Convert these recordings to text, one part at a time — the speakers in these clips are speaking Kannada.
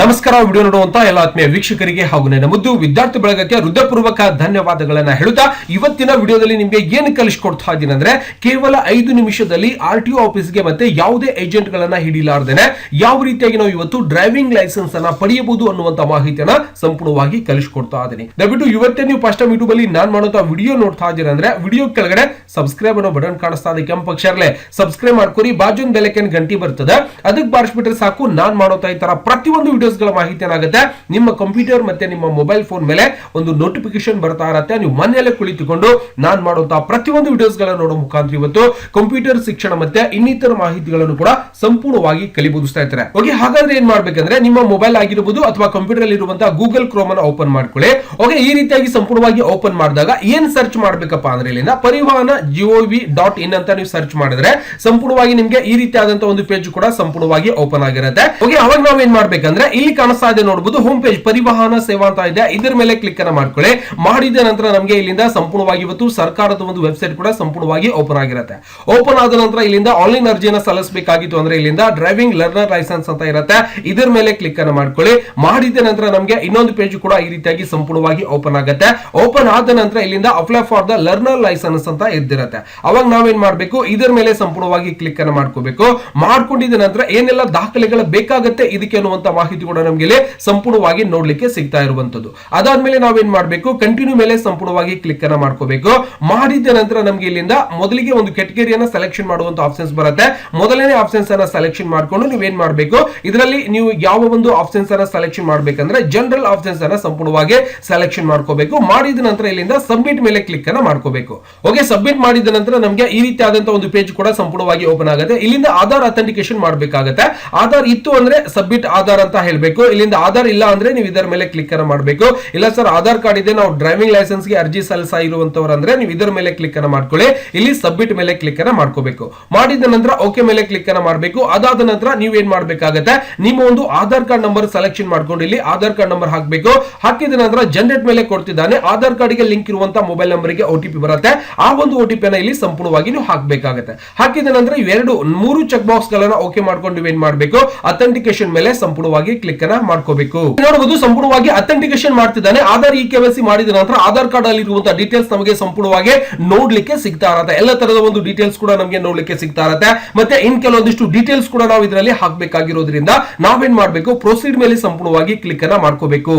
ನಮಸ್ಕಾರ, ವಿಡಿಯೋ ನೋಡುವಂತ ಎಲ್ಲ ಆತ್ಮೀಯ ವೀಕ್ಷಕರಿಗೆ ಹಾಗೂ ನನ್ನ ಮುದ್ದು ವಿದ್ಯಾರ್ಥಿ ಬಳಗಕ್ಕೆ ಹೃದಯಪೂರ್ವಕ ಧನ್ಯವಾದಗಳನ್ನ ಹೇಳುತ್ತಾ, ಇವತ್ತಿನ ವಿಡಿಯೋದಲ್ಲಿ ನಿಮಗೆ ಏನು ಕಲಿಸ್ಕೊಡ್ತಾ ಇದ್ದೀನಿ ಅಂದ್ರೆ ಕೇವಲ ಐದು ನಿಮಿಷದಲ್ಲಿ ಆರ್ ಟಿ ಆಫೀಸ್ಗೆ ಮತ್ತೆ ಯಾವುದೇ ಏಜೆಂಟ್ ಗಳನ್ನ ಹಿಡಿಲಾರ್ದೇನೆ ಯಾವ ರೀತಿಯಾಗಿ ನಾವು ಇವತ್ತು ಡ್ರೈವಿಂಗ್ ಲೈಸೆನ್ಸ್ ಅನ್ನ ಪಡೆಯಬಹುದು ಅನ್ನುವಂತ ಮಾಹಿತಿಯನ್ನ ಸಂಪೂರ್ಣವಾಗಿ ಕಲಿಸ್ಕೊಡ್ತಾ ಇದ್ದೀನಿ ದಯವಿಟ್ಟು ಇವತ್ತೇ ನೀವು ಫಸ್ಟ್ ಟೈಮ್ ಯೂಟ್ಯೂಬ್ ಅಲ್ಲಿ ನಾನು ಮಾಡುವಂತ ವಿಡಿಯೋ ನೋಡ್ತಾ ಇದ್ದೀರಾ ಅಂದ್ರೆ ವಿಡಿಯೋ ಕೆಳಗಡೆ ಸಬ್ಸ್ಕ್ರೈಬ್ ಅನ್ನೋ ಬಟನ್ ಕಾಣಿಸ್ತಾ ಇದೆ, ಕೆಂಪು ಅಕ್ಷರಲೆ ಸಬ್ಸ್ಕ್ರೈಬ್ ಮಾಡ್ಕೊರಿ ಬಾಜು ಬೆಲೆಕೆನ್ ಗಂಟಿ ಬರ್ತದೆ. ಅದಕ್ಕೆ ಬಾರಿಸ್ಬಿಟ್ರೆ ಸಾಕು, ನಾನ್ ಮಾಡೋತಾ ಈ ತರ ಪ್ರತಿಯೊಂದು ವಿಡಿಯೋಸ್ ಗಳ ಮಾಹಿತಿ ಏನಾಗುತ್ತೆ? ನಿಮ್ಮ ಕಂಪ್ಯೂಟರ್ ಮತ್ತೆ ನಿಮ್ಮ ಮೊಬೈಲ್ ಫೋನ್ ಮೇಲೆ ಒಂದು ನೋಟಿಫಿಕೇಶನ್ ಬರ್ತಾ ಇರತ್ತೆ. ನೀವು ಮನೆಯಲ್ಲೇ ಕುಳಿತುಕೊಂಡು ನಾನು ಮಾಡುವಂತಹ ಪ್ರತಿಯೊಂದು ವಿಡಿಯೋಸ್ ಗಳನ್ನ ನೋಡೋ ಮುಖಾಂತರ ಇವತ್ತು ಕಂಪ್ಯೂಟರ್ ಶಿಕ್ಷಣ ಮತ್ತೆ ಇನ್ನಿತರ ಮಾಹಿತಿಗಳನ್ನು ಕೂಡ ಸಂಪೂರ್ಣವಾಗಿ ಕಲಿಬಹುದು ಸ್ನೇಹಿತರೆ ಓಕೆ ಹಾಗಾದ್ರೆ ಏನ್ ಮಾಡ್ಬೇಕಂದ್ರೆ ನಿಮ್ಮ ಮೊಬೈಲ್ ಆಗಿರಬಹುದು ಅಥವಾ ಕಂಪ್ಯೂಟರ್ ಅಲ್ಲಿ ಇರುವಂತಹ ಗೂಗಲ್ ಕ್ರೋಮ್ ಅನ್ನು ಓಪನ್ ಮಾಡ್ಕೊಳ್ಳಿ. ಓಕೆ ಈ ರೀತಿಯಾಗಿ ಸಂಪೂರ್ಣವಾಗಿ ಓಪನ್ ಮಾಡಿದಾಗ ಏನ್ ಸರ್ಚ್ ಮಾಡ್ಬೇಕಪ್ಪ ಅಂದ್ರೆ ಇಲ್ಲಿಂದ ಪರಿವಾಹನ ಜಿಒವಿ ಡಾಟ್ ಇನ್ ಅಂತ ನೀವು ಸರ್ಚ್ ಮಾಡಿದ್ರೆ ಸಂಪೂರ್ಣವಾಗಿ ನಿಮ್ಗೆ ಈ ರೀತಿಯಾದಂತಹ ಒಂದು ಪೇಜ್ ಕೂಡ ಸಂಪೂರ್ಣವಾಗಿ ಓಪನ್ ಆಗಿರುತ್ತೆ. ಓಕೆ ಅವಾಗ ನಾವ್ ಏನ್ ಮಾಡ್ಬೇಕಂದ್ರೆ ಇಲ್ಲಿ ಕಾಣಿಸ್ತಾ ಇದೆ ನೋಡಬಹುದು ಹೋಮ್ ಪೇಜ್ ಪರಿವಾಹನ ಸೇವಾ ಅಂತ ಇದೆ. ಇದರ ಮೇಲೆ ಕ್ಲಿಕ್ ಅನ್ನ ಮಾಡ್ಕೊಳ್ಳಿ. ಮಾಡಿದ ನಂತರ ನಮಗೆ ಇಲ್ಲಿಂದ ಸಂಪೂರ್ಣವಾಗಿ ಇವತ್ತು ಸರ್ಕಾರದ ಒಂದು ವೆಬ್ಸೈಟ್ ಕೂಡ ಸಂಪೂರ್ಣವಾಗಿ ಓಪನ್ ಆಗಿರುತ್ತೆ. ಓಪನ್ ಆದ ನಂತರ ಇಲ್ಲಿಂದ ಆನ್ಲೈನ್ ಅರ್ಜಿಯನ್ನು ಸಲ್ಲಿಸಬೇಕಾಗಿತ್ತು ಅಂದ್ರೆ ಇಲ್ಲಿಂದ ಡ್ರೈವಿಂಗ್ ಲರ್ನರ್ ಲೈಸೆನ್ಸ್ ಅಂತ ಇರುತ್ತೆ. ಇದರ ಮೇಲೆ ಕ್ಲಿಕ್ ಅನ್ನ ಮಾಡ್ಕೊಳ್ಳಿ. ಮಾಡಿದ ನಂತರ ನಮಗೆ ಇನ್ನೊಂದು ಪೇಜ್ ಕೂಡ ಈ ರೀತಿಯಾಗಿ ಸಂಪೂರ್ಣವಾಗಿ ಓಪನ್ ಆಗುತ್ತೆ. ಓಪನ್ ಆದ ನಂತರ ಇಲ್ಲಿಂದ apply for the learner licence ಅಂತ ಇದ್ದಿರುತ್ತೆ ಅವಾಗ ನಾವೇನ್ ಮಾಡಬೇಕು? ಇದರ ಮೇಲೆ ಸಂಪೂರ್ಣವಾಗಿ ಕ್ಲಿಕ್ ಅನ್ನ ಮಾಡ್ಕೋಬೇಕು. ಮಾಡ್ಕೊಂಡಿದ ನಂತರ ಏನೆಲ್ಲ ದಾಖಲೆಗಳು ಬೇಕಾಗುತ್ತೆ ಇದಕ್ಕೆ ಅನ್ನುವಂತ ಮಾಹಿತಿ ಕೂಡ ನಮಗೆ ಇಲ್ಲಿ ಸಂಪೂರ್ಣವಾಗಿ ನೋಡ್ಲಿಕ್ಕೆ ಸಿಗ್ತಾ ಇರುವಂತದ್ದು. ಅದಾದ್ಮೇಲೆ ನಾವೇನ್ ಮಾಡ್ಬೇಕು? ಕಂಟಿನ್ಯೂ ಮೇಲೆ ಸಂಪೂರ್ಣವಾಗಿ ಕ್ಲಿಕ್ ಅನ್ನ ಮಾಡ್ಕೋಬೇಕು. ಮಾಡಿದ ನಂತರ ನಮಗೆ ಇಲ್ಲಿಂದ ಮೊದಲಿಗೆ ಒಂದು ಕೆಟಗರಿಯನ್ನ ಸೆಲೆಕ್ಷನ್ ಮಾಡುವಂತ ಆಪ್ಷನ್ಸ್ ಬರುತ್ತೆ. ಮೊದಲನೇ ಆಪ್ಷನ್ಸ್ ಅನ್ನ ಸೆಲೆಕ್ಷನ್ ಮಾಡ್ಕೊಂಡು ನೀವೇನ್ ಮಾಡ್ಬೇಕು? ಇದರಲ್ಲಿ ನೀವು ಯಾವ ಒಂದು ಆಪ್ಷನ್ಸ್ ಅನ್ನ ಸೆಲೆಕ್ಷನ್ ಮಾಡ್ಬೇಕಂದ್ರೆ ಜನರಲ್ ಆಪ್ಷನ್ಸ್ ಅನ್ನ ಸಂಪೂರ್ಣವಾಗಿ ಸೆಲೆಕ್ಷನ್ ಮಾಡ್ಕೋಬೇಕು. ಮಾಡಿದ ನಂತರ ಇಲ್ಲಿಂದ ಸಬ್ಮಿಟ್ ಮೇಲೆ ಕ್ಲಿಕ್ ಅನ್ನ ಮಾಡ್ಕೋಬೇಕು. ಓಕೆ ಸಬ್ಮಿಟ್ ಮಾಡಿದ ನಂತರ ನಮಗೆ ಈ ರೀತಿ ಆದಂತಹ ಒಂದು ಪೇಜ್ ಕೂಡ ಸಂಪೂರ್ಣವಾಗಿ ಓಪನ್ ಆಗುತ್ತೆ. ಇಲ್ಲಿಂದ ಆಧಾರ್ ಅಥೆಂಟಿಕೇಶನ್ ಮಾಡಬೇಕಾಗುತ್ತೆ. ಆಧಾರ್ ಇತ್ತು ಅಂದ್ರೆ ಸಬ್ಮಿಟ್ ಆಧಾರ್ ಅಂತ ಹೇಳ್ಬೇಕು. ಇಲ್ಲಿಂದ ಆಧಾರ್ ಇಲ್ಲ ಅಂದ್ರೆ ನೀವು ಇದರ ಮೇಲೆ ಕ್ಲಿಕ್ ಅನ್ನ ಮಾಡಬೇಕು. ಇಲ್ಲ ಸರ್ ಆಧಾರ್ ಕಾರ್ಡ್ ಇದೆ, ನಾವು ಡ್ರೈವಿಂಗ್ ಲೈಸೆನ್ಸ್ಗೆ ಅರ್ಜಿ ಸಲ್ಲಿಸ ಇರುವಂತವ್ರು ಅಂದ್ರೆ ನೀವು ಇದರ ಮೇಲೆ ಕ್ಲಿಕ್ ಅನ್ನ ಮಾಡ್ಕೊಳ್ಳಿ. ಇಲ್ಲಿ ಸಬ್ಮಿಟ್ ಮೇಲೆ ಕ್ಲಿಕ್ ಅನ್ನ ಮಾಡ್ಕೋಬೇಕು. ಮಾಡಿದ ನಂತರ ಓಕೆ ಮೇಲೆ ಕ್ಲಿಕ್ ಅನ್ನ ಮಾಡಬೇಕು. ಅದಾದ ನಂತರ ನೀವು ಏನ್ ಮಾಡ್ಬೇಕಾಗತ್ತೆ? ನಿಮ್ಮ ಒಂದು ಆಧಾರ್ ಕಾರ್ಡ್ ನಂಬರ್ ಸೆಲೆಕ್ಷನ್ ಮಾಡ್ಕೊಂಡು ಇಲ್ಲಿ ಆಧಾರ್ ಕಾರ್ಡ್ ನಂಬರ್ ಹಾಕಬೇಕು. ಹಾಕಿದ ನಂತರ ಜನರೇಟ್ ಮೇಲೆ ಕೊಡ್ತಿದ್ದಾನೆ. ಆಧಾರ್ ಕಾರ್ಡ್ಗೆ ಲಿಂಕ್ ಇರುವಂತ ಮೊಬೈಲ್ ನಂಬರ್ಗೆ ಟಿ ಪಿ ಬರುತ್ತೆ. ಆ ಒಂದು ಒ ಟಿ ಪಿ ಇಲ್ಲಿ ಸಂಪೂರ್ಣವಾಗಿ ನೀವು ಹಾಕಬೇಕಾಗುತ್ತೆ. ಹಾಕಿದ ನಂತರ ಇವೆರಡು ಮೂರು ಚೆಕ್ ಬಾಕ್ಸ್ ಗಳನ್ನ ಓಕೆ ಮಾಡ್ಕೊಂಡು ಏನ್ ಮಾಡಬೇಕು? ಅಥೆಂಟಿಕೇಶನ್ ಮೇಲೆ ಸಂಪೂರ್ಣವಾಗಿ ಕ್ಲಿಕ್ ಅನ್ನ ಮಾಡ್ಕೋಬೇಕು ನೋಡಬಹುದು ಸಂಪೂರ್ಣವಾಗಿ ಅಥೆಂಟಿಕೇಶನ್ ಮಾಡ್ತಿದ್ದಾನೆ. ಆಧಾರ್ ಇ ಕೆವೈಸಿ ಮಾಡಿದ ನಂತರ ಆಧಾರ್ ಕಾರ್ಡ್ ಅಲ್ಲಿ ಇರುವಂತಹ ಡೀಟೇಲ್ಸ್ ನಮಗೆ ಸಂಪೂರ್ಣವಾಗಿ ನೋಡ್ಲಿಕ್ಕೆ ಸಿಗ್ತಾ ಇರತ್ತೆ. ಎಲ್ಲ ತರದ ಒಂದು ಡೀಟೇಲ್ಸ್ ಕೂಡ ನಮಗೆ ನೋಡ್ಲಿಕ್ಕೆ ಸಿಗ್ತಾ ಇರತ್ತೆ. ಮತ್ತೆ ಇನ್ ಕೆಲವೊಂದಿಷ್ಟು ಡೀಟೇಲ್ಸ್ ಕೂಡ ನಾವು ಇದರಲ್ಲಿ ಹಾಕಬೇಕಾಗಿರೋದ್ರಿಂದ ನಾವೇನ್ ಮಾಡಬೇಕು? ಪ್ರೊಸೀಡ್ ಮೇಲೆ ಸಂಪೂರ್ಣವಾಗಿ ಕ್ಲಿಕ್ ಅನ್ನ ಮಾಡ್ಕೋಬೇಕು.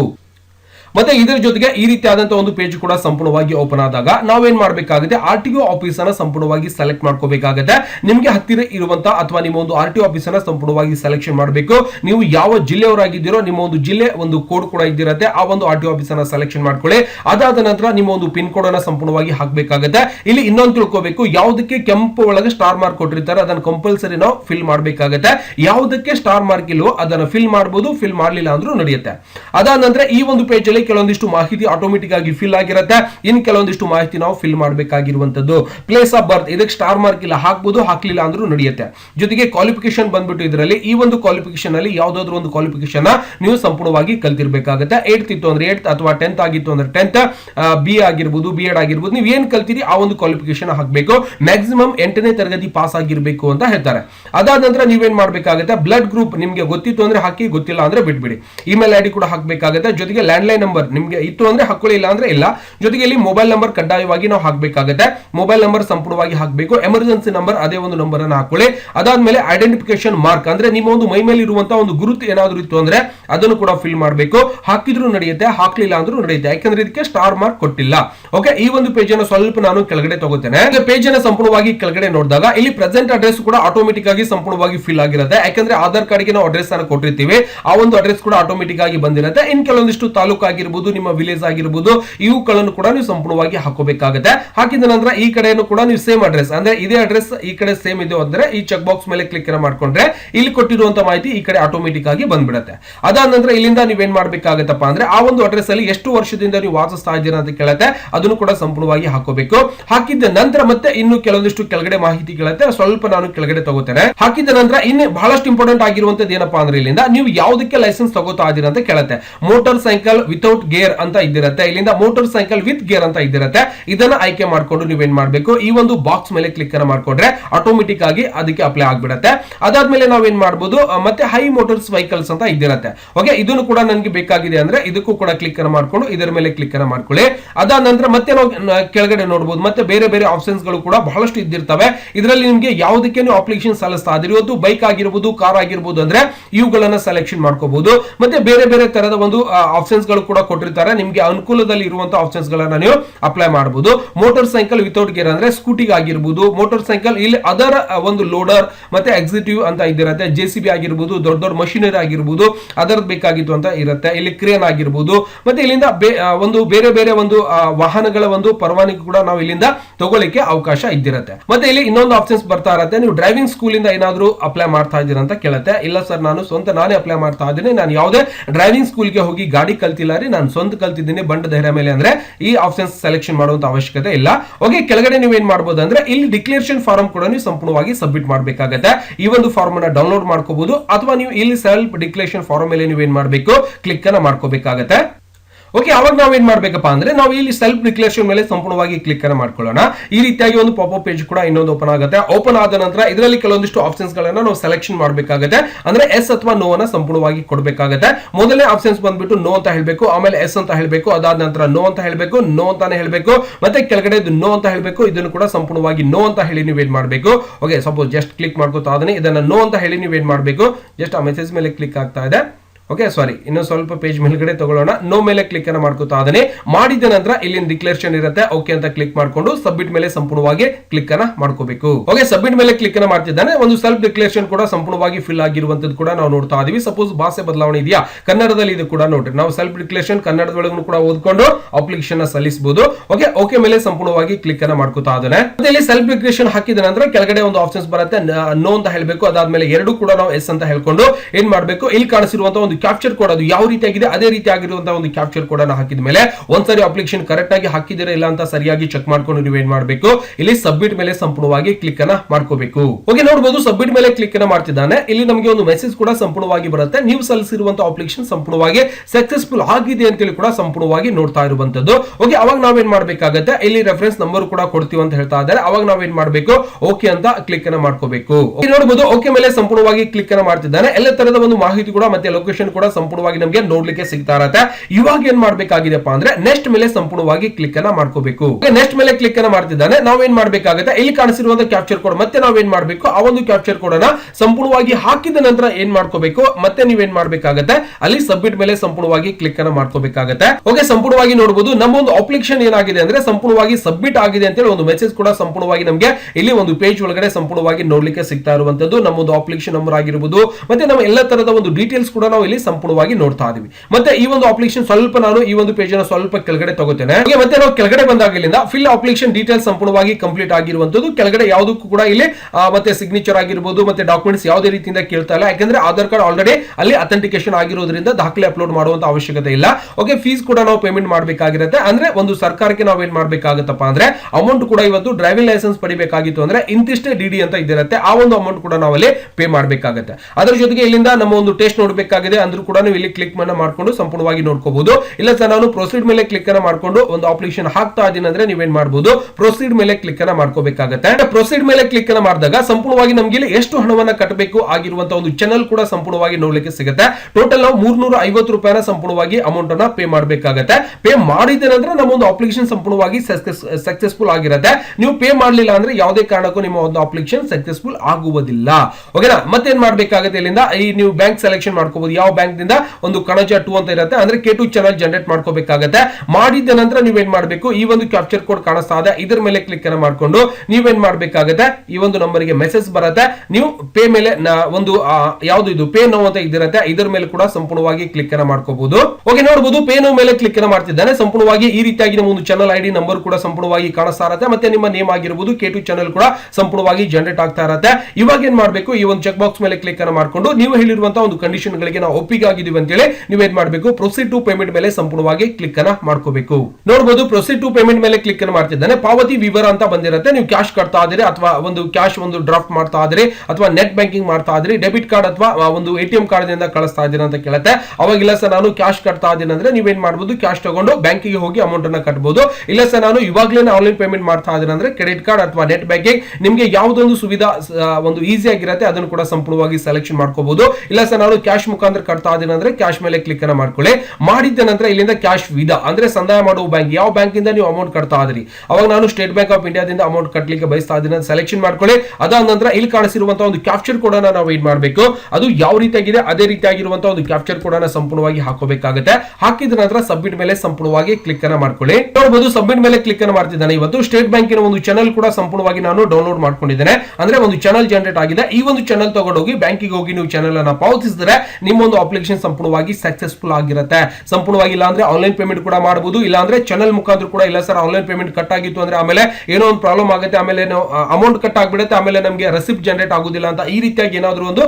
ಮತ್ತೆ ಇದರ ಜೊತೆಗೆ ಈ ರೀತಿಯಾದಂತಹ ಒಂದು ಪೇಜ್ ಕೂಡ ಸಂಪೂರ್ಣವಾಗಿ ಓಪನ್ ಆದಾಗ ನಾವೇನ್ ಮಾಡಬೇಕಾಗುತ್ತೆ? ಆರ್ ಟಿ ಒ ಆಫೀಸ್ ಅನ್ನ ಸಂಪೂರ್ಣವಾಗಿ ಸೆಲೆಕ್ಟ್ ಮಾಡ್ಕೋಬೇಕಾಗತ್ತೆ. ನಿಮ್ಗೆ ಹತ್ತಿರ ಇರುವಂತಹ ಅಥವಾ ನಿಮ್ಮ ಒಂದು ಆರ್ ಟಿ ಆಫೀಸ್ ಅನ್ನ ಸಂಪೂರ್ಣವಾಗಿ ಸೆಲೆಕ್ಷನ್ ಮಾಡಬೇಕು. ನೀವು ಯಾವ ಜಿಲ್ಲೆಯವರಾಗಿದ್ದೀರೋ, ನಿಮ್ಮ ಒಂದು ಜಿಲ್ಲೆ ಒಂದು ಕೋಡ್ ಕೂಡ ಇದ್ದಿರತ್ತೆ, ಆ ಒಂದು ಆರ್ ಟಿ ಆಫೀಸ್ ಅನ್ನ ಸೆಲೆಕ್ಷನ್ ಮಾಡ್ಕೊಳ್ಳಿ. ಅದಾದ ನಂತರ ನಿಮ್ಮ ಒಂದು ಪಿನ್ ಕೋಡ್ ಅನ್ನ ಸಂಪೂರ್ಣವಾಗಿ ಹಾಕಬೇಕಾಗುತ್ತೆ. ಇಲ್ಲಿ ಇನ್ನೊಂದು ತಿಳ್ಕೋಬೇಕು, ಯಾವುದಕ್ಕೆ ಕೆಂಪು ಒಳಗೆ ಸ್ಟಾರ್ ಮಾರ್ಕ್ ಕೊಟ್ಟಿರ್ತಾರೆ, ಅದನ್ನ ಕಂಪಲ್ಸರಿ ನಾವು ಫಿಲ್ ಮಾಡಬೇಕಾಗುತ್ತೆ. ಯಾವುದಕ್ಕೆ ಸ್ಟಾರ್ ಮಾರ್ಕ್ ಇಲ್ವೋ, ಅದನ್ನ ಫಿಲ್ ಮಾಡಬಹುದು ಫಿಲ್ ಮಾಡಲಿಲ್ಲ ಅಂದ್ರೂ ನಡೆಯುತ್ತೆ. ಅದಾದ ನಂತರ ಈ ಒಂದು ಪೇಜ್ ಕೆಲವೊಂದಿಷ್ಟು ಮಾಹಿತಿ ಆಟೋಮೆಟಿಕ್ ಆಗಿ ಫಿಲ್ ಆಗಿರುತ್ತೆ. ಇನ್ ಕೆಲವೊಂದಿಷ್ಟು ಮಾಹಿತಿ ನಾವು ಫಿಲ್ ಮಾಡಬೇಕಾಗಿರುವಂತದ್ದು. ಪ್ಲೇಸ್ ಆಫ್ ಬರ್ತ್ ಇದಕ್ಕೆ ಸ್ಟಾರ್ ಮಾರ್ಕ್ ಇಲ್ಲ, ಹಾಕ್ಬೋದು, ಹಾಕ್ಲಿಲ್ಲ ಅಂದ್ರೂ ನಡೆಯುತ್ತೆ. ಜೊತೆಗೆ ಕ್ವಾಲಿಫಿಕೇಶನ್ ಬಂದ್ಬಿಟ್ಟು ಇದರಲ್ಲಿ ಈ ಒಂದು ಕ್ವಾಲಿಫಿಕೇಶನ್ ಅಲ್ಲಿ ಯಾವ್ದಾದ್ರು ಒಂದು ಕ್ವಾಲಿಫಿಕೇಶನ್ ನೀವು ಸಂಪೂರ್ಣವಾಗಿ ಕಲ್ತಿರ್ಬೇಕಾಗುತ್ತೆ. ಏಟ್ ಇತ್ತು ಅಂದ್ರೆ ಏಟ್ ಅಥವಾ ಟೆಂತ್ ಆಗಿತ್ತು ಅಂದ್ರೆ ಟೆಂತ್ ಬಿ ಆಗಿರ್ಬೋದು ಬಿ ಎಡ್ ಆಗಿರ್ಬೋದು, ನೀವು ಏನ್ ಕಲ್ತೀರಿ ಆ ಒಂದು ಕ್ವಾಲಿಫಿಕೇಶನ್ ಹಾಕಬೇಕು. ಮ್ಯಾಕ್ಸಿಮಮ್ ಎಂಟನೇ ತರಗತಿ ಪಾಸ್ ಆಗಿರ್ಬೇಕು ಅಂತ ಹೇಳ್ತಾರೆ. ಅದಾದ ನಂತರ ನೀವೇನ್ ಮಾಡಬೇಕಾಗುತ್ತೆ? ಬ್ಲಡ್ ಗ್ರೂಪ್ ನಿಮ್ಗೆ ಗೊತ್ತಿತ್ತು ಅಂದ್ರೆ ಹಾಕಿ, ಗೊತ್ತಿಲ್ಲ ಅಂದ್ರೆ ಬಿಟ್ಬಿಡಿ. ಇಮೇಲ್ ಐಡಿ ಕೂಡ ಹಾಕಬೇಕಾಗುತ್ತೆ. ಜೊತೆಗೆ ಲ್ಯಾಂಡ್ಲೈನ್ ನಂಬರ್ ನಿಮಗೆ ಇತ್ತು ಅಂದ್ರೆ ಹಾಕೊಳ್ಳಿ, ಇಲ್ಲ ಅಂದ್ರೆ ಇಲ್ಲ. ಜೊತೆಗೆ ಇಲ್ಲಿ ಮೊಬೈಲ್ ನಂಬರ್ ಕಡ್ಡಾಯವಾಗಿ ನಾವು ಹಾಕಬೇಕಾಗುತ್ತೆ. ಮೊಬೈಲ್ ನಂಬರ್ ಸಂಪೂರ್ಣವಾಗಿ ಹಾಕಬೇಕು. ಎಮರ್ಜೆನ್ಸಿ ನಂಬರ್ ಅದೇ ಒಂದು ನಂಬರ್ ಅನ್ನು ಹಾಕೊಳ್ಳಿ. ಅದಾದ್ಮೇಲೆ ಐಡೆಂಟಿಫಿಕೇಶನ್ ಮಾರ್ಕ್ ಅಂದ್ರೆ ನಿಮ್ಮ ಒಂದು ಮೈ ಮೇಲೆ ಇರುವಂತಹ ಒಂದು ಗುರುತು ಏನಾದರೂ ಇತ್ತು ಅಂದ್ರೆ ಅದನ್ನು ಕೂಡ ಫಿಲ್ ಮಾಡಬೇಕು. ಹಾಕಿದ್ರು ನಡೆಯುತ್ತೆ, ಹಾಕ್ಲಿಲ್ಲ ಅಂದ್ರೂ ನಡೆಯುತ್ತೆ. ಯಾಕಂದ್ರೆ ಇದಕ್ಕೆ ಸ್ಟಾರ್ ಮಾರ್ಕ್ ಕೊಟ್ಟಿಲ್ಲ. ಓಕೆ ಈ ಒಂದು ಪೇಜ್ ಅನ್ನು ಸ್ವಲ್ಪ ನಾನು ಕೆಳಗಡೆ ತಗೋತೇನೆ. ಪೇಜ್ ಅನ್ನು ಸಂಪೂರ್ಣವಾಗಿ ಕೆಳಗಡೆ ನೋಡಿದಾಗ ಇಲ್ಲಿ ಪ್ರೆಸೆಂಟ್ ಅಡ್ರೆಸ್ ಕೂಡ ಆಟೋಮೆಟಿಕ್ ಆಗಿ ಸಂಪೂರ್ಣವಾಗಿ ಫಿಲ್ ಆಗಿರುತ್ತೆ. ಯಾಕಂದ್ರೆ ಆಧಾರ್ ಕಾರ್ಡ್ಗೆ ನಾವು ಅಡ್ರೆಸ್ ಅನ್ನು ಕೊಟ್ಟಿರ್ತೀವಿ. ಆ ಒಂದು ಅಡ್ರೆಸ್ ಕೂಡ ಆಟೋಮೆಟಿಕ್ ಆಗಿ ಬಂದಿರುತ್ತೆ. ಇನ್ ಕೆಲವೊಂದಿಷ್ಟು ತಾಲೂಕು ಆಗಿರ್ಬೋದು, ನಿಮ್ಮ ವಿಲೇಜ್ ಆಗಿರ್ಬೋದು, ಇವುಗಳನ್ನು ಕೂಡ ನೀವು ಸಂಪೂರ್ಣವಾಗಿ ಹಾಕೋಬೇಕಾಗುತ್ತೆ. ಹಾಕಿದ ನಂತರ ಈ ಕಡೆಯನ್ನು ಕೂಡ ನೀವು ಸೇಮ್ ಅಡ್ರೆಸ್ ಅಂದ್ರೆ ಇದೇ ಅಡ್ರೆಸ್ ಈ ಕಡೆ ಸೇಮ್ ಇದೆ ಅಂದ್ರೆ ಈ ಚೆಕ್ ಬಾಕ್ಸ್ ಮೇಲೆ ಕ್ಲಿಕ್ ಮಾಡ್ಕೊಂಡ್ರೆ ಇಲ್ಲಿ ಕೊಟ್ಟಿರುವಂತ ಮಾಹಿತಿ ಈ ಕಡೆ ಆಟೋಮೆಟಿಕ್ ಆಗಿ ಬಂದ್ಬಿಡುತ್ತೆ. ಅದಾದ ನಂತರ ಇಲ್ಲಿಂದ ನೀವೇನ್ ಮಾಡ್ಬೇಕಾಗತ್ತಪ್ಪ ಅಂದ್ರೆ ಆ ಒಂದು ಅಡ್ರೆಸ್ ಅಲ್ಲಿ ಎಷ್ಟು ವರ್ಷದಿಂದ ನೀವು ವಾಸಿಸ್ತಾ ಇದ್ದೀರಾ ಅಂತ ಕೇಳುತ್ತೆ, ಅದನ್ನು ಕೂಡ ಸಂಪೂರ್ಣವಾಗಿ ಹಾಕೋಬೇಕು. ಹಾಕಿದ ನಂತರ ಮತ್ತೆ ಇನ್ನು ಕೆಲವೊಂದಿಷ್ಟು ಕೆಳಗಡೆ ಮಾಹಿತಿ ಕೇಳುತ್ತೆ, ಸ್ವಲ್ಪ ನಾನು ಕೆಳಗಡೆ ತಗೋತೇನೆ. ಹಾಕಿದ ನಂತರ ಇನ್ನು ಬಹಳಷ್ಟು ಇಂಪಾರ್ಟೆಂಟ್ ಆಗಿರುವಂತದ್ದು ಏನಪ್ಪಾ ಅಂದ್ರೆ ಇಲ್ಲಿಂದ ನೀವು ಯಾವುದಕ್ಕೆ ಲೈಸೆನ್ಸ್ ತಗೋತಾ ಇದ್ದೀರಾ ಅಂತ ಕೇಳುತ್ತೆ. Motorcycle without without gear ಅಂತ ಇದ್ದಿರತ್ತೆ. ಇಲ್ಲಿಂದ ಮೋಟರ್ ಸೈಕಲ್ ವಿತ್ ಗೇರ್ ಅಂತ ಇದ್ದಿರತ್ತೆ. ಇದನ್ನ ಆಯ್ಕೆ ಮಾಡ್ಕೊಂಡು ಏನ್ ಮಾಡಬೇಕು? ಈ ಒಂದು ಬಾಕ್ಸ್ ಮೇಲೆ ಕ್ಲಿಕ್ ಅನ್ನ ಮಾಡ್ಕೊಂಡ್ರೆ ಆಟೋಮೆಟಿಕ್ ಆಗಿ ಅದಕ್ಕೆ ಅಪ್ಲೈ ಆಗ್ಬಿಡತ್ತೆ. ಅದಾದ್ಮೇಲೆ ನಾವೇನ್ ಮಾಡ್ಬೋದು? ಆ, ಮತ್ತೆ ಹೈ ಮೋಟರ್ಸ್ ವೆಹಿಕಲ್ಸ್ ಅಂತ ಇದ್ದಿರತ್ತೆ. ಓಕೆ ಇದನ್ನು ಕೂಡ ನನಗೆ ಬೇಕಾಗಿದೆ ಅಂದ್ರೆ ಇದಕ್ಕೂ ಕೂಡ ಕ್ಲಿಕ್ ಅನ್ನ ಮಾಡ್ಕೊಂಡು ಇದರ ಮೇಲೆ ಕ್ಲಿಕ್ ಅನ್ನ ಮಾಡ್ಕೊಳ್ಳಿ. ಅದಾದ ನಂತರ ಮತ್ತೆ ನಾವು ಕೆಳಗಡೆ ನೋಡಬಹುದು ಮತ್ತೆ ಬೇರೆ ಬೇರೆ ಆಪ್ಷನ್ಸ್ಗಳು ಕೂಡ ಬಹಳಷ್ಟು ಇದ್ದಿರ್ತವೆ. ಇದರಲ್ಲಿ ನಿಮಗೆ ಯಾವುದಕ್ಕೆ ನೀವು ಅಪ್ಲಿಕೇಶನ್ ಸಲ್ಲಿಸ್ತಾ ಇರೋದು ಬೈಕ್ ಆಗಿರ್ಬೋದು ಕಾರ್ ಆಗಿರ್ಬೋದು ಅಂದ್ರೆ ಇವುಗಳನ್ನ ಸೆಲೆಕ್ಷನ್ ಮಾಡ್ಕೋಬಹುದು ಮತ್ತೆ ಬೇರೆ ಬೇರೆ ತರದ ಒಂದು ಆಪ್ಷನ್ಸ್ಗಳು ಕೂಡ ಕೊಟ್ಟಿರ್ತಾರೆ. ನಿಮಗೆ ಅನುಕೂಲದಲ್ಲಿ ಇರುವಂತಹ ಆಪ್ಷನ್ಸ್ ಗಳನ್ನ ನೀವು ಅಪ್ಲೈ ಮಾಡಬಹುದು ಮೋಟರ್ ಸೈಕಲ್ ವಿತೌಟ್ ಗೇರ್ ಅಂದ್ರೆ ಸ್ಕೂಟಿಗೆ ಆಗಿರ್ಬೋದು. ಮೋಟಾರ್ ಸೈಕಲ್ ಇಲ್ಲಿ ಅದರ ಒಂದು ಲೋಡರ್ ಮತ್ತೆ ಎಕ್ಸಿಕ್ಯೂಟಿವ್ ಅಂತ ಇದಿರತ್ತೆ ಜೆ ಸಿ ಬಿ ಆಗಿರ್ಬೋದು, ದೊಡ್ಡ ದೊಡ್ಡ ಮಷಿನರಿ ಆಗಿರ್ಬೋದು. ಅದರದ್ದು ಬೇಕಾಗಿತ್ತು ಅಂತ ಇರುತ್ತೆ. ಇಲ್ಲಿ ಕ್ರೇನ್ ಆಗಿರ್ಬೋದು. ಮತ್ತೆ ಇಲ್ಲಿಂದ ಒಂದು ಬೇರೆ ಬೇರೆ ಒಂದು ವಾಹನಗಳ ಒಂದು ಪರವಾನಗಿ ಕೂಡ ನಾವು ಇಲ್ಲಿಂದ ತಗೊಳ್ಳಿಕ್ಕೆ ಅವಕಾಶ ಇದ್ದಿರತ್ತೆ. ಮತ್ತೆ ಇಲ್ಲಿ ಇನ್ನೊಂದು ಆಪ್ಷನ್ಸ್ ಬರ್ತಾ ಇರುತ್ತೆ. ನೀವು ಡ್ರೈವಿಂಗ್ ಸ್ಕೂಲ್ ಇಂದ ಏನಾದರೂ ಅಪ್ಲೈ ಮಾಡ್ತಾ ಇದ್ದೀರಾ ಅಂತ ಕೇಳುತ್ತೆ. ಇಲ್ಲ ಸರ್, ನಾನು ಸ್ವಂತ ನಾನೇ ಅಪ್ಲೈ ಮಾಡ್ತಾ ಇದ್ದೀನಿ. ನಾನು ಯಾವುದೇ ಡ್ರೈವಿಂಗ್ ಸ್ಕೂಲ್ಗೆ ಹೋಗಿ ಗಾಡಿ ಕಲ್ತಿಲ್ಲ ರೀ. ನಾನು ಸ್ವಂತ ಕಲ್ತಿದ್ದೀನಿ ಬಂಡ ಧೈರ್ಯ ಮೇಲೆ ಅಂದ್ರೆ ಈ ಆಪ್ಷನ್ಸ್ ಸೆಲೆಕ್ಷನ್ ಮಾಡುವಂತ ಅವಶ್ಯಕತೆ ಇಲ್ಲ. ಓಕೆ ಕೆಳಗಡೆ ನೀವು ಏನ್ ಮಾಡಬಹುದು ಅಂದ್ರೆ ಇಲ್ಲಿ ಡಿಕ್ಲೇರೇಷನ್ ಫಾರ್ಮ್ ಕೂಡ ನೀವು ಸಂಪೂರ್ಣವಾಗಿ ಸಬ್ಮಿಟ್ ಮಾಡಬೇಕಾಗತ್ತೆ. ಈ ಒಂದು ಫಾರ್ಮ್ ಅನ್ನ ಡೌನ್ಲೋಡ್ ಮಾಡ್ಕೋಬಹುದು ಅಥವಾ ನೀವು ಇಲ್ಲಿ ಸೆಲ್ಫ್ ಡಿಕ್ಲೇರೇಷನ್ ಫಾರ್ಮ್ ಮೇಲೆ ನೀವು ಏನ್ ಮಾಡಬೇಕು? ಕ್ಲಿಕ್ ಅನ್ನ ಮಾಡ್ಕೋಬೇಕಾಗತ್ತೆ. ಓಕೆ ಅವಾಗ ನಾವು ಏನ್ ಮಾಡ್ಬೇಕಪ್ಪ ಅಂದ್ರೆ ನಾವು ಇಲ್ಲಿ ಸೆಲ್ಫ್ ಡಿಕ್ಲೇರೇಷನ್ ಮೇಲೆ ಸಂಪೂರ್ಣವಾಗಿ ಕ್ಲಿಕ್ ಅನ್ನ ಮಾಡ್ಕೊಳ್ಳೋಣ. ಈ ರೀತಿಯಾಗಿ ಒಂದು ಪಾಪ್ ಪೇಜ್ ಕೂಡ ಇನ್ನೊಂದು ಓಪನ್ ಆಗುತ್ತೆ. ಓಪನ್ ಆದ ನಂತರ ಇದರಲ್ಲಿ ಕೆಲವೊಂದಿಷ್ಟು ಆಪ್ಷನ್ಸ್ ಗಳನ್ನ ನಾವು ಸೆಲೆಕ್ಷನ್ ಮಾಡಬೇಕಾಗುತ್ತೆ. ಅಂದ್ರೆ ಎಸ್ ಅಥವಾ ನೋ ಅನ್ನ ಸಂಪೂರ್ಣವಾಗಿ ಕೊಡಬೇಕಾಗುತ್ತೆ. ಮೊದಲನೇ ಆಪ್ಷನ್ಸ್ ಬಂದ್ಬಿಟ್ಟು ನೋ ಅಂತ ಹೇಳಬೇಕು, ಆಮೇಲೆ ಎಸ್ ಅಂತ ಹೇಳಬೇಕು, ಅದಾದ ನಂತರ ನೋ ಅಂತ ಹೇಳಬೇಕು ನೋ ಅಂತಾನೆ ಹೇಳಬೇಕು, ಮತ್ತೆ ಕೆಳಗಡೆ ನೋ ಅಂತ ಹೇಳಬೇಕು, ಇದನ್ನು ಕೂಡ ಸಂಪೂರ್ಣವಾಗಿ ನೋ ಅಂತ ಹೇಳಿ ನೀವು ಏನು ಮಾಡಬೇಕು? ಓಕೆ ಸಪೋಸ್ ಜಸ್ಟ್ ಕ್ಲಿಕ್ ಮಾಡ್ಕೋತಾ ಅದನ್ನೇ ಇದನ್ನ ನೋ ಅಂತ ಹೇಳಿ ನೀವು ಏನು ಮಾಡಬೇಕು? ಜಸ್ಟ್ ಆ ಮೆಸೇಜ್ ಮೇಲೆ ಕ್ಲಿಕ್ ಆಗ್ತಾ ಇದೆ. ಓಕೆ ಸಾರಿ ಇನ್ನು ಸ್ವಲ್ಪ ಪೇಜ್ ಮೇಲ್ಗಡೆ ತಗೊಳ್ಳೋಣ. ನೋ ಮೇಲೆ ಕ್ಲಿಕ್ ಅನ್ನ ಮಾಡ್ಕೋತಾ ಅದನ್ನೇ ಮಾಡಿದ ನಂತರ ಇಲ್ಲಿನ ಡಿಕ್ಲೇರೇಷನ್ ಇರುತ್ತೆ. ಓಕೆ ಅಂತ ಕ್ಲಿಕ್ ಮಾಡ್ಕೊಂಡು ಸಬ್ಮಿಟ್ ಮೇಲೆ ಸಂಪೂರ್ಣವಾಗಿ ಕ್ಲಿಕ್ ಅನ್ನ ಮಾಡ್ಕೋಬೇಕು. ಓಕೆ ಸಬ್ಮಿಟ್ ಮೇಲೆ ಕ್ಲಿಕ್ ಅನ್ನ ಮಾಡ್ತಿದ್ದಾನೆ. ಒಂದು ಸೆಲ್ಫ್ ಡಿಕ್ಲೇರೇಷನ್ ಕೂಡ ಸಂಪೂರ್ಣವಾಗಿ ಫಿಲ್ ಆಗಿರುವಂತದ್ದು ಕೂಡ ನಾವು ನೋಡ್ತಾ ಇದೀವಿ. ಸಪೋಸ್ ಭಾಷೆ ಬದಲಾವಣೆ ಇದೆಯಾ? ಕನ್ನಡದಲ್ಲಿ ಇದು ಕೂಡ ನೋಡ್ರಿ. ನಾವು ಸೆಲ್ಫ್ ಡಿಕ್ಲೇರೇಷನ್ ಕನ್ನಡದೊಳಗೂ ಕೂಡ ಓದ್ಕೊಂಡು ಅಪ್ಲಿಕೇಶನ್ ಸಲ್ಲಿಸಬಹುದು ಓಕೆ ಓಕೆ ಮೇಲೆ ಸಂಪೂರ್ಣವಾಗಿ ಕ್ಲಿಕ್ ಅನ್ನ ಮಾಡ್ಕೋತಾ ಮತ್ತೆ ಇಲ್ಲಿ ಸೆಲ್ಫ್ ಡಿಕ್ಲೇರೇಷನ್ ಹಾಕಿದ ನಂತರ ಕೆಳಗಡೆ ಒಂದು ಆಪ್ಷನ್ಸ್ ಬರುತ್ತೆ. ನೋ ಅಂತ ಹೇಳಬೇಕು. ಅದಾದ್ಮೇಲೆ ಎರಡು ಕೂಡ ನಾವು ಎಸ್ ಅಂತ ಹೇಳ್ಕೊಂಡು ಏನ್ ಮಾಡಬೇಕು? ಇಲ್ಲಿ ಕಾಣಿಸಿರುವಂತಹ ಒಂದು ಕ್ಯಾಪ್ಚರ್ ಕೋಡ್ ಅದು ಯಾವ ಆಗಿದೆ ಅದೇ ರೀತಿ ಆಗಿರುವಂತಹ ಒಂದು ಕ್ಯಾಪ್ಚರ್ ಕೋಡ್ ಅನ್ನ ಹಾಕಿದ ಮೇಲೆ ಒಂದ್ಸರಿ ಅಪ್ಲಿಕೇಶನ್ ಕರೆಕ್ಟ್ ಆಗಿ ಹಾಕಿದಿರಾ ಇಲ್ಲ ಅಂತ ಸರಿಯಾಗಿ ಚೆಕ್ ಮಾಡ್ಕೊಂಡು ನೀವು ಏನ್ ಮಾಡಬೇಕು. ಇಲ್ಲಿ ಸಬ್ಮಿಟ್ ಮೇಲೆ ಸಂಪೂರ್ಣವಾಗಿ ಕ್ಲಿಕ್ ಅನ್ನ ಮಾಡ್ಕೋಬೇಕು. ಓಕೆ ನೋಡಬಹುದು ಸಬ್ಮಿಟ್ ಮೇಲೆ ಕ್ಲಿಕ್ ಅನ್ನ ಮಾಡ್ತಿದ್ದಾನೆ. ಇಲ್ಲಿ ನಮಗೆ ಒಂದು ಮೆಸೇಜ್ ಕೂಡ ಸಂಪೂರ್ಣವಾಗಿ ಬರುತ್ತೆ. ನೀವು ಸಲ್ಲಿಸಿರುವಂತಹ ಅಪ್ಲಿಕೇಶನ್ ಸಂಪೂರ್ಣವಾಗಿ ಸಕ್ಸಸ್ಫುಲ್ ಆಗಿದೆ ಅಂತೇಳಿ ಕೂಡ ಸಂಪೂರ್ಣವಾಗಿ ನೋಡ್ತಾ ಇರುವಂತದ್ದು. ಓಕೆ ಅವಾಗ ನಾವೇನ್ ಮಾಡ್ಬೇಕಾಗತ್ತೆ? ಇಲ್ಲಿ ರೆಫರೆನ್ಸ್ ನಂಬರ್ ಕೂಡ ಕೊಡ್ತೀವಿ ಅಂತ ಹೇಳ್ತಾ ಇದ್ದಾರೆ. ಅವಾಗ ನಾವೇನ್ ಮಾಡ್ಬೇಕು? ಓಕೆ ಅಂತ ಕ್ಲಿಕ್ ಅನ್ನ ಮಾಡ್ಕೋಬೇಕು. ನೋಡಬಹುದು ಓಕೆ ಮೇಲೆ ಸಂಪೂರ್ಣವಾಗಿ ಕ್ಲಿಕ್ ಅನ್ನ ಮಾಡ್ತಿದ್ದಾನೆ. ಎಲ್ಲ ತರದ ಒಂದು ಮಾಹಿತಿ ಕೂಡ ಮತ್ತೆ ಲೊಕೇಶನ್ ಕೂಡ ಸಂಪೂರ್ಣವಾಗಿ ನಮಗೆ ನೋಡ್ಲಿಕ್ಕೆ ಸಿಗ್ತಾ ಇರತ್ತೆ ಇವಾಗ ಏನ್ ಮಾಡ್ಬೇಕಾಗಿದೆಪ್ಪ ಅಂದ್ರೆ ನೆಕ್ಸ್ಟ್ ಮೇಲೆ ಸಂಪೂರ್ಣವಾಗಿ ಕ್ಲಿಕ್ ಅನ್ನ ಮಾಡ್ಕೋಬೇಕು. ನೆಕ್ಸ್ಟ್ ಮೇಲೆ ಕ್ಲಿಕ್ ಅನ್ನ ಮಾಡ್ತಿದ್ದಾನೆ, ನಾವೇನ್ ಮಾಡ್ಬೇಕಾಗುತ್ತೆ? ಇಲ್ಲಿ ಕಾಣಿಸಿರುವಂತ ಕ್ಯಾಪ್ಚರ್ ಕೋಡ್ ಮತ್ತೆ ನಾವೇನ್ ಮಾಡ್ಬೇಕು? ಆ ಒಂದು ಕ್ಯಾಪ್ಚರ್ ಕೋಡ್ ಅನ್ನ ಸಂಪೂರ್ಣವಾಗಿ ಹಾಕಿದ ನಂತರ ಏನ್ ಮಾಡ್ಕೋಬೇಕು? ಮತ್ತೆ ನೀವೇನ್ ಮಾಡ್ಬೇಕಾಗತ್ತೆ? ಅಲ್ಲಿ ಸಬ್ಮಿಟ್ ಮೇಲೆ ಸಂಪೂರ್ಣವಾಗಿ ಕ್ಲಿಕ್ ಅನ್ನ ಮಾಡ್ಕೋಬೇಕಾಗತ್ತೆ. ಓಕೆ ಸಂಪೂರ್ಣವಾಗಿ ನೋಡಬಹುದು ನಮ್ಮ ಒಂದು ಅಪ್ಲಿಕೇಶನ್ ಏನಾಗಿದೆ ಅಂದ್ರೆ ಸಂಪೂರ್ಣವಾಗಿ ಸಬ್ಮಿಟ್ ಆಗಿದೆ ಅಂತ ಹೇಳಿ ಒಂದು ಮೆಸೇಜ್ ಕೂಡ ಸಂಪೂರ್ಣವಾಗಿ ನಮಗೆ ಇಲ್ಲಿ ಒಂದು ಪೇಜ್ ಒಳಗಡೆ ಸಂಪೂರ್ಣವಾಗಿ ನೋಡ್ಲಿಕ್ಕೆ ಸಿಗ್ತಾ ಇರುವಂತದ್ದು. ನಮ್ಮ ಒಂದು ಅಪ್ಲಿಕೇಶನ್ ನಂಬರ್ ಆಗಿರಬಹುದು ಮತ್ತೆ ನಮ್ಮ ಎಲ್ಲ ತರದ ಒಂದು ಡೀಟೇಲ್ಸ್ ಕೂಡ ನಾವು ಇಲ್ಲಿ ಸಂಪೂರ್ಣವಾಗಿ ನೋಡ್ತಾ ಇದೀವಿ. ಮತ್ತೆ ಈ ಒಂದು ಅಪ್ಲಿಕೇಶನ್ ಸ್ವಲ್ಪ ನಾನು ಈ ಒಂದು ಪೇಜ್ ಸ್ವಲ್ಪ ಕೆಳಗಡೆ ತಗೋತೇನೆ. ಮತ್ತೆ ನಾವು ಕೆಳಗಡೆ ಬಂದಾಗ ಇಲ್ಲಿಂದ ಫಿಲ್ ಅಪ್ಲಿಕೇಶನ್ ಡೀಟೇಲ್ಸ್ ಸಂಪೂರ್ಣವಾಗಿ ಕಂಪ್ಲೀಟ್ ಆಗಿರುವಂತದ್ದು ಕೆಳಗಡೆ ಯಾವುದಕ್ಕೂ ಕೂಡ ಇಲ್ಲಿ ಮತ್ತೆ ಸಿಗ್ನೇಚರ್ ಆಗಿರ್ಬೋದು, ಮತ್ತೆ ಡಾಕ್ಯುಮೆಂಟ್ಸ್ ಯಾವುದೇ ರೀತಿಯಿಂದ ಕೇಳ್ತಾ ಇಲ್ಲ. ಯಾಕಂದ್ರೆ ಆಧಾರ್ ಕಾರ್ಡ್ ಆಲ್ರೆಡಿ ಅಲ್ಲಿ ಅಥೆಂಟಿಕೇಶನ್ ಆಗಿರೋದ್ರಿಂದ ದಾಖಲೆ ಅಪ್ಲೋಡ್ ಮಾಡುವಂತ ಅವಶ್ಯಕತೆ ಇಲ್ಲ. ಓಕೆ ಫೀಸ್ ಕೂಡ ನಾವು ಪೇಮೆಂಟ್ ಮಾಡಬೇಕಾಗಿರುತ್ತೆ. ಅಂದ್ರೆ ಒಂದು ಸರ್ಕಾರಕ್ಕೆ ನಾವು ಏನ್ ಮಾಡಬೇಕಾಗತ್ತಪ್ಪ ಅಂದ್ರೆ ಅಮೌಂಟ್ ಕೂಡ ಇವತ್ತು ಡ್ರೈವಿಂಗ್ ಲೈಸೆನ್ಸ್ ಪಡಿಬೇಕಾಗಿತ್ತು ಅಂದ್ರೆ ಇಂತಿಷ್ಟೇ ಡಿ ಡಿ ಅಂತ ಇದಿರುತ್ತೆ ಆ ಒಂದು ಅಮೌಂಟ್ ಕೂಡ ನಾವು ಅಲ್ಲಿ ಪೇ ಮಾಡಬೇಕಾಗುತ್ತೆ. ಅದರ ಜೊತೆಗೆ ಇಲ್ಲಿಂದ ನಮ್ಮ ಒಂದು ಟೆಸ್ಟ್ ನೋಡಬೇಕಾಗಿದೆ. ಅಂದ್ರೂ ಕೂಡ ನೀವು ಇಲ್ಲಿ ಕ್ಲಿಕ್ ಅನ್ನ ಮಾಡ್ಕೊಂಡು ಸಂಪೂರ್ಣವಾಗಿ ನೋಡ್ಕೋಬಹುದು. ಇಲ್ಲ ಸರ್, ನಾನು ಪ್ರೊಸೀಡ್ ಮೇಲೆ ಕ್ಲಿಕ್ ಅನ್ನ ಮಾಡ್ಕೊಂಡು ಒಂದು ಅಪ್ಲಿಕೇಶನ್ ಹಾಕ್ತಾ ಇದೀನಿ ಅಂದ್ರೆ ನೀವೇನ್ ಮಾಡಬಹುದು ಪ್ರೊಸೀಡ್ ಮೇಲೆ ಕ್ಲಿಕ್ ಅನ್ನ ಮಾಡ್ಕೋಬೇಕಾಗುತ್ತೆ. ಪ್ರೊಸೀಡ್ ಮೇಲೆ ಕ್ಲಿಕ್ ಅನ್ನ ಮಾಡಿದಾಗ ಸಂಪೂರ್ಣವಾಗಿ ನಮ್ಗೆ ಇಲ್ಲಿ ಎಷ್ಟು ಹಣವನ್ನ ಕಟ್ಟಬೇಕು ಆಗಿರುವಂತಹ ಒಂದು ಚಾನಲ್ ಕೂಡ ಸಂಪೂರ್ಣವಾಗಿ ನೋಡ್ಲಿಕ್ಕೆ ಸಿಗುತ್ತೆ. ಟೋಟಲ್ ನಾವು ಮೂರ್ನೂರ ಐವತ್ತು ರೂಪಾಯಿನ ಸಂಪೂರ್ಣವಾಗಿ ಅಮೌಂಟ್ ಅನ್ನ ಪೇ ಮಾಡಬೇಕಾಗತ್ತೆ. ಪೇ ಮಾಡಿದ ಅಂದ್ರೆ ನಮ್ಮ ಒಂದು ಅಪ್ಲಿಕೇಶನ್ ಸಂಪೂರ್ಣವಾಗಿ ಸಕ್ಸಸ್ಫುಲ್ ಆಗಿರುತ್ತೆ. ನೀವು ಪೇ ಮಾಡಲಿಲ್ಲ ಅಂದ್ರೆ ಯಾವುದೇ ಕಾರಣಕ್ಕೂ ನಿಮ್ಮ ಒಂದು ಅಪ್ಲಿಕೇಶನ್ ಸಕ್ಸಸ್ಫುಲ್ ಆಗುವುದಿಲ್ಲ. ಓಕೆನಾ ಮತ್ತೇನ್ ಮಾಡಬೇಕಾಗುತ್ತೆ ಇಲ್ಲಿಂದ? ಈ ನೀವು ಬ್ಯಾಂಕ್ ಸೆಲೆಕ್ಷನ್ ಮಾಡ್ಕೋಬಹುದು. ಯಾವ ಬ್ಯಾಂಕ್ನಿಂದ ಒಂದು ಕಣಜ ಟು ಅಂತ ಇರುತ್ತೆ. ಅಂದ್ರೆ ಕೆ ಟು ಚಾನಲ್ ಜನರೇಟ್ ಮಾಡ್ಕೋಬೇಕಾಗತ್ತೆ. ಮಾಡಿದ ನಂತರ ನೀವೇನ್ ಮಾಡಬೇಕು? ಈ ಒಂದು ಕ್ಯಾಪ್ಚರ್ ಕೋಡ್ ಕಾಣಿಸ್ತಾ ಇದೆ. ಇದರ ಮೇಲೆ ಕ್ಲಿಕ್ ಅನ್ನ ಮಾಡ್ಕೊಂಡು ನೀವೇನ್ ಮಾಡ್ಬೇಕಾಗತ್ತೆ? ಈ ಒಂದು ನಂಬರ್ಗೆ ಮೆಸೇಜ್ ಬರುತ್ತೆ. ನೀವು ಪೇ ಮೇಲೆ ಒಂದು ಯಾವ್ದು ಇದು? ಪೇ ನೋ ಅಂತ ಇದಿರುತ್ತೆ. ಇದರ ಮೇಲೆ ಕೂಡ ಸಂಪೂರ್ಣವಾಗಿ ಕ್ಲಿಕ್ ಅನ್ನ ಮಾಡ್ಕೋಬಹುದು. ಓಕೆ ನೋಡಬಹುದು ಪೇ ನೋ ಮೇಲೆ ಕ್ಲಿಕ್ ಅನ್ನ ಮಾಡ್ತಿದ್ದಾನೆ. ಸಂಪೂರ್ಣವಾಗಿ ಈ ರೀತಿಯಾಗಿ ನಮ್ಮ ಒಂದು ಚಾನಲ್ ಐಡಿ ನಂಬರ್ ಕೂಡ ಸಂಪೂರ್ಣವಾಗಿ ಕಾಣಿಸ್ತಾ ಇರುತ್ತೆ. ಮತ್ತೆ ನಿಮ್ಮ ನೇಮ್ ಆಗಿರಬಹುದು ಕೆ ಟು ಚಾನಲ್ ಕೂಡ ಸಂಪೂರ್ಣವಾಗಿ ಜನರೇಟ್ ಆಗ್ತಾ ಇರುತ್ತೆ. ಇವಾಗ ಏನ್ ಮಾಡಬೇಕು? ಈ ಒಂದು ಚೆಕ್ ಬಾಕ್ಸ್ ಮೇಲೆ ಕ್ಲಿಕ್ ಅನ್ನ ಮಾಡ್ಕೊಂಡು ನೀವು ಹೇಳಿರುವಂತಹ ಒಂದು ಕಂಡೀಷನ್ ಗಳಿಗೆ ನಾವು ಒಪ್ಪಿಗೆ ಆಗಿದೀವಿ ನೀವು ನೀವೇನ್ ಮಾಡಬೇಕು? ಪ್ರೊಸೀಡ್ ಟು ಪೇಮೆಂಟ್ ಮೇಲೆ ಸಂಪೂರ್ಣವಾಗಿ ಕ್ಲಿಕ್ ಅನ್ನ ಮಾಡ್ಕೋಬೇಕು. ನೋಡಬಹುದು ಪ್ರೊಸೀಡ್ ಟು ಪೇಮೆಂಟ್ ಮೇಲೆ ಕ್ಲಿಕ್ ಅನ್ನ ಮಾಡ್ತಿದ್ದಾನೆ. ಪಾವತಿ ವಿವರ ಅಂತ ಬಂದಿರುತ್ತೆ. ನೀವು ಕ್ಯಾಶ್ ಕಟ್ತಾ ಇದ್ರೆ ಅಥವಾ ಒಂದು ಕ್ಯಾಶ್ ಒಂದು ಡ್ರಾಫ್ಟ್ ಮಾಡ್ತಾ ಇದ್ರೆ ಅಥವಾ ನೆಟ್ ಬ್ಯಾಂಕಿಂಗ್ ಮಾಡ್ತಾ ಇದ್ರೆ ಡೆಬಿಟ್ ಕಾರ್ಡ್ ಅಥವಾ ಒಂದು ಎ ಟಿ ಎಂ ಕಾರ್ಡ್ನಿಂದ ಕಳಿಸ್ತಾ ಇದ್ದೀರಾ ಅಂತ ಕೇಳುತ್ತೆ. ಅವಾಗಿಲ್ಲ ಸರ್, ನಾನು ಕ್ಯಾಶ್ ಕಟ್ತಾ ಇದ್ದೀನಿ ಅಂದ್ರೆ ನೀವೇನ್ ಮಾಡಬಹುದು ಕ್ಯಾಶ್ ತಗೊಂಡು ಬ್ಯಾಂಕಿಗೆ ಹೋಗಿ ಅಮೌಂಟ್ ಅನ್ನ ಕಟ್ಬಹುದು ಇಲ್ಲ ಸರ್, ನಾನು ಇವಾಗಲೇ ಆನ್ಲೈನ್ ಪೇಮೆಂಟ್ ಮಾಡ್ತಾ ಇದ್ದೀನಿ ಅಂದ್ರೆ ಕ್ರೆಡಿಟ್ ಕಾರ್ಡ್ ಅಥವಾ ನೆಟ್ ಬ್ಯಾಂಕಿಂಗ್ ನಿಮಗೆ ಯಾವುದೊಂದು ಸುವಿಧಾ ಒಂದು ಈಸಿ ಆಗಿರುತ್ತೆ, ಅದನ್ನು ಕೂಡ ಸಂಪೂರ್ಣವಾಗಿ ಸೆಲೆಕ್ಷನ್ ಮಾಡ್ಕೋಬಹುದು ಇಲ್ಲ ಸರ್, ನಾನು ಕ್ಯಾಶ್ ಮುಖಾಂತರ ಕಟ್ತಾ ಇದೀನಿ ಅಂದ್ರೆ ಕ್ಯಾಶ್ ಮೇಲೆ ಕ್ಲಿಕ್ ಅನ್ನ ಮಾಡ್ಕೊಳ್ಳಿ. ಮಾಡಿದ ನಂತರ ಇಲ್ಲಿಂದ ಕ್ಯಾಶ್ ವಿಧ ಅಂದ್ರೆ ಸಂದಾಯ ಮಾಡುವ ಬ್ಯಾಂಕ್ ಯಾವ ಬ್ಯಾಂಕ್ ಇಂದ ನೀವು ಅಮೌಂಟ್ ಕಟ್ತಾ ಇದ್ರಿ ಅವಾಗ ನಾನು ಸ್ಟೇಟ್ ಬ್ಯಾಂಕ್ ಆಫ್ ಇಂಡಿಯಾದಿಂದ ಅಮೌಂಟ್ ಕಟ್ಲಿಕ್ಕೆ ಬಯಸ್ತಾ ಇದ್ದೀನಿ ಅಂತ ಸೆಲೆಕ್ಷನ್ ಮಾಡ್ಕೊಳ್ಳಿ. ಅದಾದ ನಂತರ ಇಲ್ಲಿ ಕಾಣಿಸಿರುವಂತಹ ಒಂದು ಕ್ಯಾಪ್ಚರ್ ಕೂಡ ನಾವು ಏನ್ ಮಾಡಬೇಕು? ಅದು ಯಾವ ರೀತಿಯಾಗಿದೆ? ಅದೇ ರೀತಿಯಾಗಿರುವಂತಹ ಒಂದು ಕ್ಯಾಪ್ಚರ್ ಕೂಡ ಸಂಪೂರ್ಣವಾಗಿ ಹಾಕೋಬೇಕಾಗುತ್ತೆ. ಹಾಕಿದ ನಂತರ ಸಬ್ಮಿಟ್ ಮೇಲೆ ಸಂಪೂರ್ಣವಾಗಿ ಕ್ಲಿಕ್ ಅನ್ನ ಮಾಡ್ಕೊಳ್ಳಿ. ನೋಡಬಹುದು ಸಬ್ಮಿಟ್ ಮೇಲೆ ಕ್ಲಿಕ್ ಅನ್ನ ಮಾಡ್ತಿದ್ದಾನೆ. ಇವತ್ತು ಸ್ಟೇಟ್ ಬ್ಯಾಂಕಿನ ಒಂದು ಚಾನಲ್ ಕೂಡ ಸಂಪೂರ್ಣವಾಗಿ ನಾನು ಡೌನ್ಲೋಡ್ ಮಾಡ್ಕೊಂಡಿದ್ದೇನೆ. ಅಂದ್ರೆ ಒಂದು ಚಾನಲ್ ಜನರೇಟ್ ಆಗಿದೆ. ಈ ಒಂದು ಚಾನಲ್ ತಗೊಂಡೋಗಿ ಬ್ಯಾಂಕಿಗೆ ಹೋಗಿ ನೀವು ಚಾನಲ್ ಅನ್ನ ಪಾವತಿಸಿದ್ರೆ ನಿಮ್ಮ ಒಂದು ಅಪ್ಲಿಕೇಶನ್ ಸಂಪೂರ್ಣವಾಗಿ ಸಕ್ಸಸ್ಫುಲ್ ಆಗಿರುತ್ತೆ. ಸಂಪೂರ್ಣವಾಗಿ ಇಲ್ಲ ಅಂದ್ರೆ ಆನ್ಲೈನ್ ಪೇಮೆಂಟ್ ಕೂಡ ಮಾಡಬಹುದು ಇಲ್ಲ ಅಂದ್ರೆ ಚಾನಲ್ ಮುಖಾಂತರ ಕೂಡ ಇಲ್ಲ ಸರ್ ಆನ್ಲೈನ್ ಪೇಮೆಂಟ್ ಕಟ್ ಆಗಿತ್ತು ಅಂದ್ರೆ ಆಮೇಲೆ ಏನೋ ಒಂದು ಪ್ರಾಬ್ಲಮ್ ಆಗುತ್ತೆ, ಆಮೇಲೆ ಅಮೌಂಟ್ ಕಟ್ ಆಗ್ಬಿಡುತ್ತೆ, ಆಮೇಲೆ ನಮಗೆ ರೆಸಿಪ್ಟ್ ಜನರೇಟ್ ಆಗುದಿಲ್ಲ ಅಂತ ಈ ರೀತಿಯಾಗಿ ಏನಾದ್ರು ಒಂದು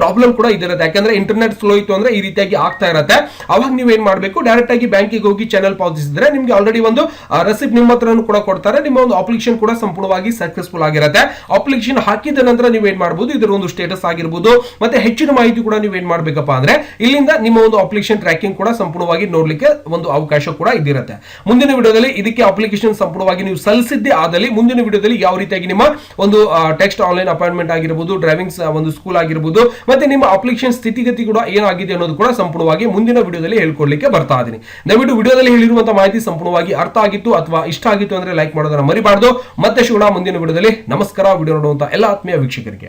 ಪ್ರಾಬ್ಲಮ್ ಕೂಡ ಇದಿರುತ್ತೆ. ಯಾಕಂದ್ರೆ ಇಂಟರ್ನೆಟ್ ಸ್ಲೋ ಇತ್ತು ಅಂದ್ರೆ ಈ ರೀತಿಯಾಗಿ ಆಗ್ತಾ ಇರುತ್ತೆ. ಅವಾಗ ನೀವು ಏನ್ ಮಾಡಬೇಕು? ಡೈರೆಕ್ಟ್ ಆಗಿ ಬ್ಯಾಂಕಿಗೆ ಹೋಗಿ ಚಾನಲ್ ಪಾವತಿಸಿದ್ರೆ ನಿಮಗೆ ಆಲ್ರೆಡಿ ಒಂದು ರೆಸಿಪ್ಟ್ ನಿಮ್ಮ ಹತ್ರ ಕೂಡ ಕೊಡ್ತಾರೆ. ನಿಮ್ಮ ಒಂದು ಅಪ್ಲಿಕೇಶನ್ ಕೂಡ ಸಂಪೂರ್ಣವಾಗಿ ಸಕ್ಸಸ್ಫುಲ್ ಆಗಿರುತ್ತೆ. ಅಪ್ಲಿಕೇಶನ್ ಹಾಕಿದ ನಂತರ ನೀವು ಏನ್ ಮಾಡಬಹುದು ಇದರ ಒಂದು ಸ್ಟೇಟಸ್ ಆಗಿರ್ಬೋದು. ಮತ್ತೆ ಹೆಚ್ಚಿನ ಮಾಹಿತಿ ಕೂಡ ನೀವು ಏನ್ ಮಾಡ್ಬೇಕಪ್ಪ ಅಂದ್ರೆ ಇಲ್ಲಿಂದ ನಿಮ್ಮ ಒಂದು ಅಪ್ಲಿಕೇಶನ್ ಟ್ರ್ಯಾಕಿಂಗ್ ಕೂಡ ಸಂಪೂರ್ಣವಾಗಿ ನೋಡಲಿಕ್ಕೆ ಒಂದು ಅವಕಾಶ ಕೂಡ ಇದಿರುತ್ತೆ ಮುಂದಿನ ವಿಡಿಯೋದಲ್ಲಿ ಇದಕ್ಕೆ ಅಪ್ಲಿಕೇಶನ್ ಸಂಪೂರ್ಣವಾಗಿ ನೀವು ಸಲ್ಲಿಸಿದ್ದೇ ಆದಲ್ಲಿ ಮುಂದಿನ ವಿಡಿಯೋದಲ್ಲಿ ಯಾವ ರೀತಿಯಾಗಿ ನಿಮ್ಮ ಒಂದು ಟೆಕ್ಸ್ಟ್ ಆನ್ಲೈನ್ ಅಪಾಯಿಂಟ್ಮೆಂಟ್ ಆಗಿರ್ಬೋದು ಡ್ರೈವಿಂಗ್ ಒಂದು ಸ್ಕೂಲ್ ಆಗಿರ್ಬೋದು, ಮತ್ತೆ ನಿಮ್ಮ ಅಪ್ಲಿಕೇಶನ್ ಸ್ಥಿತಿಗತಿ ಕೂಡ ಏನಾಗಿದೆ ಅನ್ನೋದು ಕೂಡ ಸಂಪೂರ್ಣವಾಗಿ ಮುಂದಿನ ವಿಡಿಯೋದಲ್ಲಿ ಹೇಳ್ಕೊಡ್ಲಿಕ್ಕೆ ಬರ್ತಾ ಇದೀನಿ. ದಯವಿಟ್ಟು ವಿಡಿಯೋದಲ್ಲಿ ಹೇಳಿರುವಂತಹ ಮಾಹಿತಿ ಸಂಪೂರ್ಣವಾಗಿ ಅರ್ಥ ಆಗಿತ್ತು ಅಥವಾ ಇಷ್ಟ ಆಗಿತ್ತು ಅಂದ್ರೆ ಲೈಕ್ ಮಾಡೋದನ್ನ ಮರಿಬಾರ್ದು. ಮತ್ತೆ ಶಿವಣ ಮುಂದಿನ ವಿಡಿಯೋದಲ್ಲಿ. ನಮಸ್ಕಾರ. ವಿಡಿಯೋ ನೋಡುವಂತ ಎಲ್ಲ ಆತ್ಮೀಯ ವೀಕ್ಷಕರಿಗೆ.